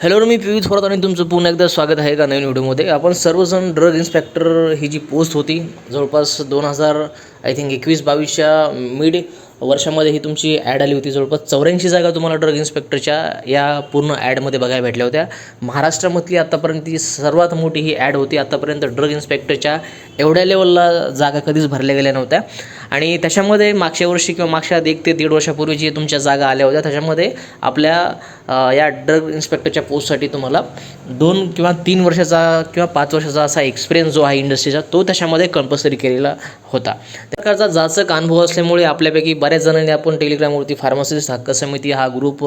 Hello मी पियुष थोरात आणि तुमचं पुन्हा एकदा स्वागत आहे का नवीन व्हिडिओमध्ये आपण सर्वजण ड्रग इन्स्पेक्टर ही जी पोस्ट होती जवळपास दोन हजार आय थिंक एकवीस बावीसच्या मिड वर्षामध्ये ही तुमची ॲड आली होती. जवळपास चौऱ्याऐंशी जागा तुम्हाला ड्रग इन्स्पेक्टरच्या या पूर्ण ॲडमध्ये बघायला भेटल्या होत्या. महाराष्ट्रामधली आत्तापर्यंत ही सर्वात मोठी ही ॲड होती आत्तापर्यंत ड्रग इन्स्पेक्टरच्या एवढ्या लेवलला जागा कधीच भरल्या गेल्या नव्हत्या. आणि त्याच्यामध्ये मागच्या वर्षी किंवा मागच्या एक ते दीड वर्षापूर्वी जी तुमच्या जागा आल्या होत्या त्याच्यामध्ये आपल्या या ड्रग इन्स्पेक्टरच्या पोस्टसाठी तुम्हाला दोन किंवा तीन वर्षाचा किंवा पाच वर्षाचा असा एक्सपिरियन्स जो आहे इंडस्ट्रीचा तो त्याच्यामध्ये कंपल्सरी केलेला होता. त्या प्रकारचा जाचक अनुभव असल्यामुळे आपल्यापैकी बऱ्याच जणांनी आपण टेलिग्रामवरती फार्मासिस्ट हक्क समिती हा ग्रुप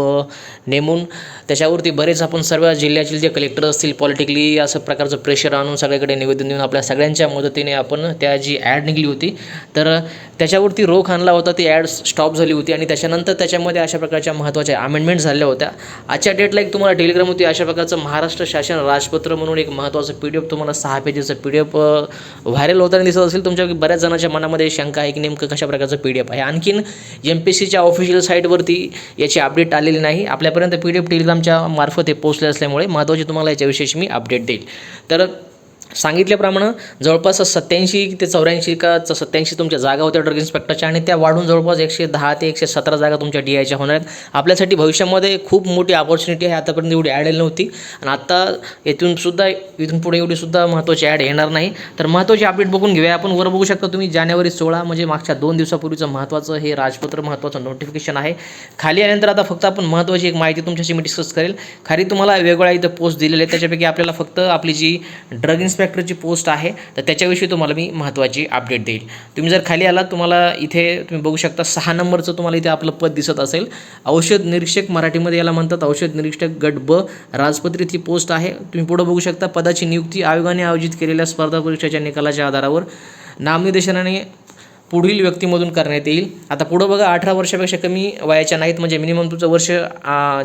नेमून त्याच्यावरती बरेच आपण सर्व जिल्ह्यातील जे कलेक्टर असतील पॉलिटिकली असं प्रकारचं प्रेशर आणून सगळीकडे निवेदन देऊन आपल्या सगळ्यांच्या मदतीने आपण त्या जी ॲड निघली होती तर त्याच्यावरती रोख आणला होता ती ॲड स्टॉप झाली होती आणि त्याच्यानंतर त्याच्यामध्ये अशा प्रकारच्या महत्त्वाच्या अमेंडमेंट झाल्या होत्या. आजच्या डेटला एक तुम्हाला टेलिग्रामवरती अशा प्रकारचं महाराष्ट्र शासन राजपत्र म्हणून एक महत्त्वाचं पी डी एफ तुम्हाला सहा पेजेचं पी डी एफ व्हायरल होताना दिसत असेल तुमच्या बऱ्याच जणांच्या मनामध्ये शंका आहे की नेमकं कशा प्रकारचं पी डी एफ आहे आणखीन एम पी सीच्या ऑफिशियल साईटवरती याची अपडेट आलेली नाही. आपल्यापर्यंत पी डी एफ टेलिग्रामच्या मार्फत हे पोचले असल्यामुळे महत्त्वाची तुम्हाला याच्याविषयी मी अपडेट देईल. तर सांगितल्याप्रमाणे जवळपास सत्याऐंशी ते चौऱ्याऐंशी का च- सत्याऐंशी तुमच्या जागा होत्या ड्रग इन्स्पेक्टरच्या आणि त्या वाढून जवळपास एकशे दहा ते एकशे सतरा जागा तुमच्या डी आयच्या होणार आहेत. आपल्यासाठी भविष्यामध्ये खूप मोठी ऑपॉर्च्युनिटी आहे. आतापर्यंत एवढी ॲड आली नव्हती. आणि आत्ता इथून सुद्धा इथून पुढे एवढी सुद्धा महत्त्वाची ॲड येणार नाही. तर महत्त्वाची अपडेट बघून घेऊया. आपण वर बघू शकता तुम्ही जानेवारी सोळा म्हणजे मागच्या दोन दिवसापूर्वीचं महत्त्वाचं हे राजपत्र महत्त्वाचं नोटिफिकेशन आहे. खाली आल्यानंतर आता फक्त आपण महत्त्वाची एक माहिती तुमच्याशी मी डिस्कस करेल. खाली तुम्हाला वेगवेगळ्या इथं पोस्ट दिलेले आहेत. त्याच्यापैकी आपल्याला फक्त आपली जी ड्रग इन्स्पेक्टरची पोस्ट आहे तर त्याच्याविषयी तुम्हाला मी महत्त्वाची अपडेट देईल. तुम्ही जर खाली आलात तुम्हाला इथे तुम्ही बघू शकता सहा नंबरचं तुम्हाला इथे आपलं पद दिसत असेल. औषध निरीक्षक मराठीमध्ये याला म्हणतात औषध निरीक्षक गट ब राजपत्रित ही पोस्ट आहे. तुम्ही पुढं बघू शकता पदाची नियुक्ती आयोगाने आयोजित केलेल्या स्पर्धा परीक्षेच्या निकालाच्या आधारावर. नामनिर्देशनाने पुढील व्यक्तीमधून करण्यात येईल. आता पुढं बघा अठरा वर्षापेक्षा कमी वयाच्या नाहीत म्हणजे मिनिमम तुमचं वर्ष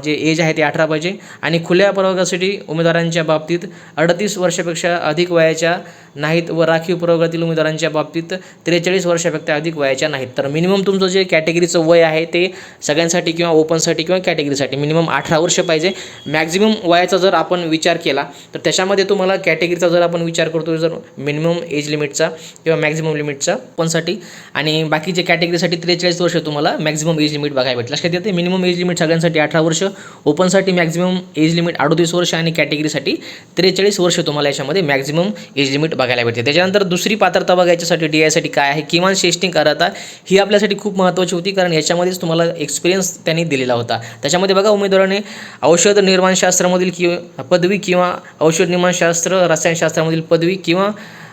जे एज आहे ते अठरा पाहिजे. आणि खुल्या प्रवर्गासाठी उमेदवारांच्या बाबतीत अडतीस वर्षापेक्षा अधिक वयाच्या नाहीत व राखीव प्रवर्गातील उमेदवारांच्या बाबतीत त्रेचाळीस वर्षापेक्षा अधिक वयाच्या नाहीत. तर मिनिमम तुमचं जे कॅटेगरीचं वय आहे ते सगळ्यांसाठी किंवा ओपनसाठी किंवा कॅटेगरीसाठी मिनिमम अठरा वर्ष पाहिजे. मॅक्झिमम वयाचा जर आपण विचार केला तर त्याच्यामध्ये तुम्हाला कॅटेगरीचा जर आपण विचार करतो जर मिनिमम एज लिमिटचा किंवा मॅक्झिमम लिमिटचा ओपनसाठी आणि बाकीचे कॅटेगरीसाठी त्रेचाळीस वर्ष तुम्हाला मॅक्झिमम एज लिमिट बघायला भेटलं लक्षात येते मिनिमम एज लिमिट सगळ्यांसाठी अठरा वर्ष ओपनसाठी मॅक्झिमम एज लिमिट अडतीस वर्ष आणि कॅटेगरीसाठी त्रेचाळीस वर्ष तुम्हाला याच्यामध्ये मॅक्झिमम एज लिमिट बघायला भेटते. त्याच्यानंतर दुसरी पात्रता बघायच्यासाठी डी आयसाठी काय आहे किमान टेस्टिंग अर्हता ही आपल्यासाठी खूप महत्त्वाची होती कारण याच्यामध्येच तुम्हाला एक्सपिरियन्स त्यांनी दिलेला होता. त्याच्यामध्ये बघा उमेदवाराने औषध निर्माणशास्त्रामधील कि पदवी किंवा औषध निर्माणशास्त्र रसायनशास्त्रामधील पदवी किंवा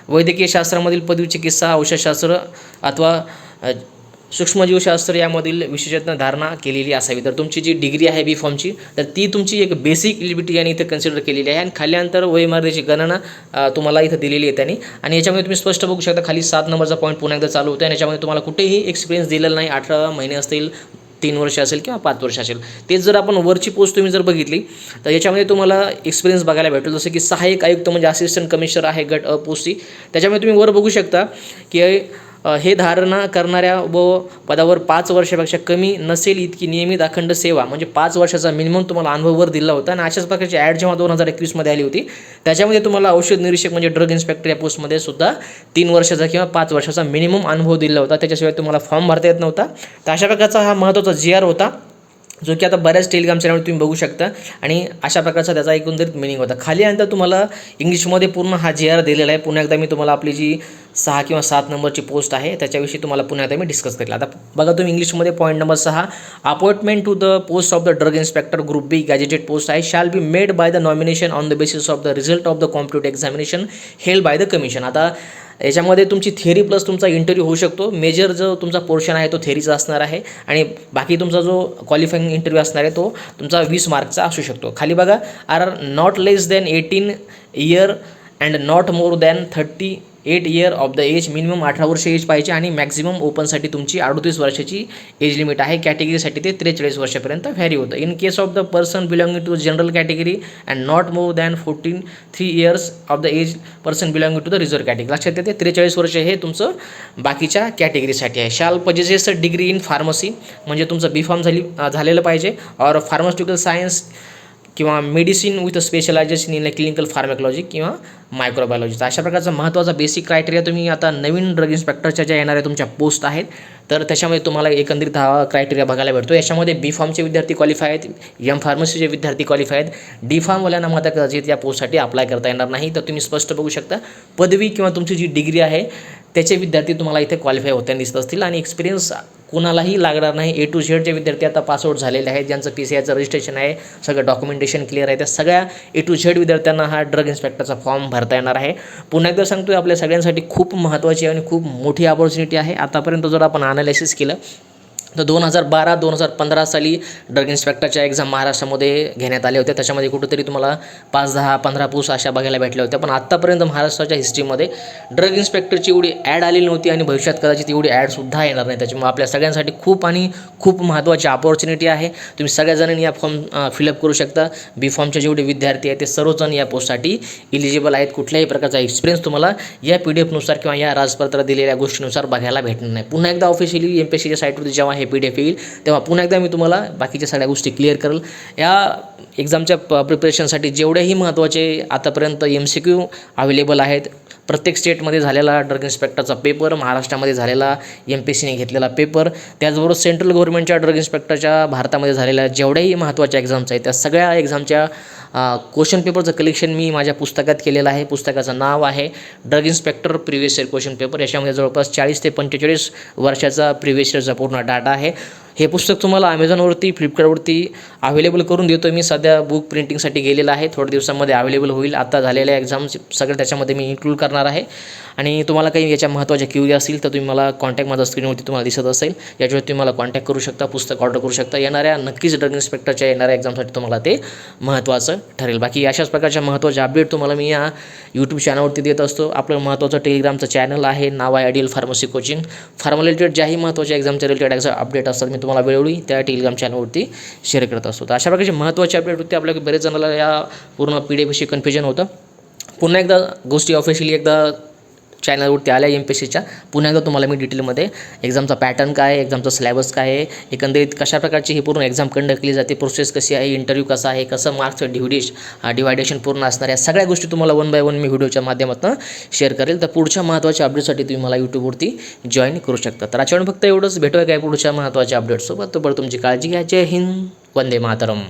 वैद्यकीय शास्त्रामधील पदवी चिकित्सा औषधशास्त्र अथवा सूक्ष्मजीवशास्त्र यामधील विशेषज्ञ धारणा केलेली असावी. तर तुमची जी डिग्री आहे बी फॉर्मची तर ती तुमची एक बेसिक इलिबिटी यांनी इथं कन्सिडर केलेली आहे. आणि खाल्यानंतर वयमार्देची गणना तुम्हाला इथं दिलेली आहे त्यांनी. आणि याच्यामध्ये तुम्ही स्पष्ट बघू शकता खाली सात नंबरचा पॉईंट पुन्हा एकदा चालू होतं आणि याच्यामध्ये तुम्हाला कुठेही एक्सपिरियन्स दिलेला नाही. अठरा महिने असतील तीन वर्ष असेल किंवा पाच वर्ष असेल तेच जर आपण वरची पोस्ट तुम्ही जर बघितली तर याच्यामध्ये तुम्हाला एक्सपिरियन्स बघायला भेटेल जसं की सहाय्यक आयुक्त म्हणजे असिस्टंट कमिशनर आहे गट अ पोस्टची त्याच्यामध्ये तुम्ही वर बघू शकता की हे धारणा करणाऱ्या व पदावर पाच वर्षापेक्षा कमी नसेल इतकी नियमित अखंड सेवा म्हणजे पाच वर्षाचा मिनिमम तुम्हाला अनुभववर दिला होता. आणि अशाच प्रकारची ॲड जेव्हा दोन हजार एकवीसमध्ये आली होती त्याच्यामध्ये तुम्हाला औषध निरीक्षक म्हणजे ड्रग इन्स्पेक्टर या पोस्टमध्ये सुद्धा तीन वर्षाचा किंवा पाच वर्षाचा मिनिमम अनुभव दिला होता. त्याच्याशिवाय तुम्हाला फॉर्म भरता येत नव्हता. तर अशा प्रकारचा हा महत्त्वाचा जी आर होता. जो की आता बऱ्याच टेलिग्राम चॅनलवर तुम्ही बघू शकता. आणि अशा प्रकारचा त्याचा एकंदरीत मिनिंग होता. खाली नंतर तुम्हाला इंग्लिशमध्ये पूर्ण हा जी आर दिलेला आहे. पुन्हा एकदा मी तुम्हाला आपली जी सहा किंवा सात नंबरची पोस्ट आहे त्याच्याविषयी तुम्हाला पुन्हा एकदा मी डिस्कस करेल. आता बघा तुम्ही इंग्लिशमध्ये पॉईंट नंबर सहा. Appointment to the post of the drug inspector group B gazetted post आहे shall be made by the nomination on the basis of the result of the computer examination held by the commission आता याच्यामध्ये तुमची theory plus तुमचा interview होऊ शकतो. Major जो तुमचा portion आहे तो थेअरीचा असणार आहे. आणि बाकी तुमचा जो क्वालिफाईंग इंटरव्ह्यू असणार आहे तो तुमचा वीस मार्कचा असू शकतो. खाली बघा are not less than eighteen year and not more than thirty eight year of the age minimum अठरा वर्ष एज पाहिजे आणि मॅक्झिमम ओपनसाठी तुमची अडतीस वर्षाची एज लिमिट आहे. कॅटेगरीसाठी ते त्रेचाळीस वर्षापर्यंत व्हॅरी होतं. In case of the person belonging to general category and not more than forty three years of the age person belonging to the reserve category लक्षात येते? त्रेचाळीस वर्ष हे तुमचं बाकीच्या कॅटेगरीसाठी आहे. शाल पजेसेस डिग्री इन फार्मसी म्हणजे तुमचं बी फॉर्म झाली झालेलं पाहिजे. और फार्मास्युटिकल सायन्स किंवा medicine with specialization in clinical pharmacology किंवा मायक्रोबायोलॉजी तर अशा प्रकारचा महत्त्वाचा बेसिक क्रायटेरिया तुम्ही आता नवीन ड्रग इन्स्पेक्टरच्या ज्या येणाऱ्या तुमच्या पोस्ट आहेत तर त्याच्यामध्ये तुम्हाला एकंदरीत हा क्रायटेरिया बघायला भेटतो. याच्यामध्ये बी फॉर्मचे विद्यार्थी क्वालिफाय आहेत एम फार्मसीचे विद्यार्थी क्वालिफाय आहेत. डी फार्मवाल्यांना मात्र कदाचित या पोस्टसाठी अप्लाय करता येणार नाही. तर तुम्ही स्पष्ट बघू शकता पदवी किंवा तुमची जी डिग्री आहे त्याचे विद्यार्थी तुम्हाला इथे क्वालिफाय होताना दिसत असतील आणि एक्सपिरियन्स कोणालाही लागणार नाही. ए टू झेडचे विद्यार्थी आता पासआउट झालेले आहेत. ज्यांचं पी सी आयचं रजिस्ट्रेशन आहे सगळं डॉक्युमेंटेशन क्लिअर आहे. त्या सगळ्या ए टू झेड विद्यार्थ्यांना हा ड्रग इन्स्पेक्टरचा फॉर्म भरता येणार आहे. पुन्हा एकदा सांगतोय आपल्या सगळ्यांसाठी खूप महत्त्वाची आणि खूप मोठी ऑपॉर्च्युनिटी आहे. आतापर्यंत जर आपण अनालिसिस केलं तर दोन हजार बारा दोन हजार पंधरा साली ड्रग इन्स्पेक्टरच्या एक्झाम महाराष्ट्रामध्ये घेण्यात आल्या होत्या. त्याच्यामध्ये कुठंतरी तुम्हाला पाच दहा पंधरा पूस अशा बघायला भेटल्या होत्या. पण आत्तापर्यंत महाराष्ट्राच्या हिस्ट्रीमध्ये ड्रग इन्स्पेक्टरची एवढी ॲड आलेली नव्हती आणि भविष्यात कदाचित एवढी ॲडसुद्धा येणार नाही. त्याच्यामुळे आपल्या सगळ्यांसाठी खूप आणि खूप महत्त्वाची अपॉर्च्युनिटी आहे. तुम्ही सगळ्याजणांनी या फॉर्म फिलअप करू शकता. बी फॉर्मचे जेवढे विद्यार्थी आहेत ते सर्वजण या पोस्टसाठी इलिजिबल आहेत. कुठल्याही प्रकारचा एक्सपिरियन्स तुम्हाला या पी डी एफनुसार किंवा या राजपत्र दिलेल्या गोष्टीनुसार बघायला भेटणार नाही. पुन्हा एकदा ऑफिशियली एम पी एस सीच्या साईटवरती जेव्हा हे पी डी एफ येईल. तेव्हा पुन्हा एकदा मी तुम्हाला बाकीच्या सगळ्या गोष्टी क्लिअर करेल. या एक्झामच्या प प्रिपरेशनसाठी जेवढेही महत्त्वाचे आतापर्यंत एम सी क्यू अवेलेबल आहेत प्रत्येक स्टेटमध्ये झालेला ड्रग इन्स्पेक्टरचा पेपर महाराष्ट्रामध्ये झालेला एम पी सीने घेतलेला पेपर त्याचबरोबर सेंट्रल गव्हर्नमेंटच्या ड्रग इन्स्पेक्टरच्या भारतामध्ये झालेल्या जेवढ्याही महत्त्वाच्या एक्झाम्स आहेत त्या सगळ्या एक्झामच्या क्वेश्चन पेपरचं कलेक्शन मी माझ्या पुस्तकात केलेलं आहे. पुस्तकाचं नाव आहे drug inspector previous year question paper याच्यामध्ये जवळपास चाळीस ते पंचेचाळीस वर्षाचा प्रिव्हियस इयरचा पूर्ण डाटा आहे. हे पुस्तक तुम्हाला ॲमेझॉनवरती फ्लिपकार्टवरती अवेलेबल करून देतो मी सध्या बुक प्रिंटिंगसाठी गेलेलं आहे. थोड्या दिवसामध्ये अवेलेबल होईल. आता झालेल्या एक्झाम्स सगळं त्याच्यामध्ये मी इन्क्लूड करणार आहे. आणि तुम्हाला काही याच्या महत्त्वाच्या क्युरी असतील तर तुम्ही मला कॉन्टॅक्ट माझा स्क्रीनवरती तुम्हाला दिसत असेल. याच्यावर तुम्ही मला कॉन्टॅक्ट करू शकता पुस्तक ऑर्डर करू शकता. येणाऱ्या नक्कीच ड्रग इन्स्पेक्टरच्या येणाऱ्या एक्झामसाठी तुम्हाला ते महत्त्वाचं ठरेल. बाकी अशाच प्रकारच्या महत्त्वाच्या अपडेट तुम्हाला मी या यूट्यूब चॅनलवरती देत असतो. आपलं महत्त्वाचं टेलिग्रामचं चॅनल आहे. नाव आहे ideal pharmacy coaching pharma related ज्याही महत्त्वाच्या एक्झामच्या रिलेटेड एक्झाम अपडेट असतात मी तुम्हाला वेळोवेळी त्या टेलिग्राम चॅनलवरती शेअर करत असतो. तर अशा प्रकारचे महत्त्वाचे अपडेट होते आपल्या बरेच जणाला या पूर्ण पी डी एफशी कन्फ्युजन होतं. पुन्हा एकदा गोष्टी ऑफिशियली एकदा चॅनलवरती आल्या एम पी सीच्या पुन्हा एकदा तुम्हाला मी डिटेलमध्ये एक्झामचा पॅटर्न काय आहे एक्झामचा सिलेबस काय आहे एकंदरीत कशा प्रकारची ही पूर्ण एक्झाम कंडक्ट केली जाते प्रोसेस कशी आहे इंटरव्ह्यू कसा आहे कसं मार्क्स डिव्हिडेश डिवायडेशन पूर्ण असणार या सगळ्या गोष्टी तुम्हाला वन बाय वन मी व्हिडिओच्या माध्यमातून शेअर करेल. तर पुढच्या महत्त्वाच्या अपडेटसाठी तुम्ही मला यूट्यूबवरती जॉईन करू शकता. तर आचरण फक्त एवढंच. भेटूया काय पुढच्या महत्त्वाच्या अपडेटसोबत तोपर्यंत तुमची काळजी घ्या. जय हिंद. वंदे मातरम.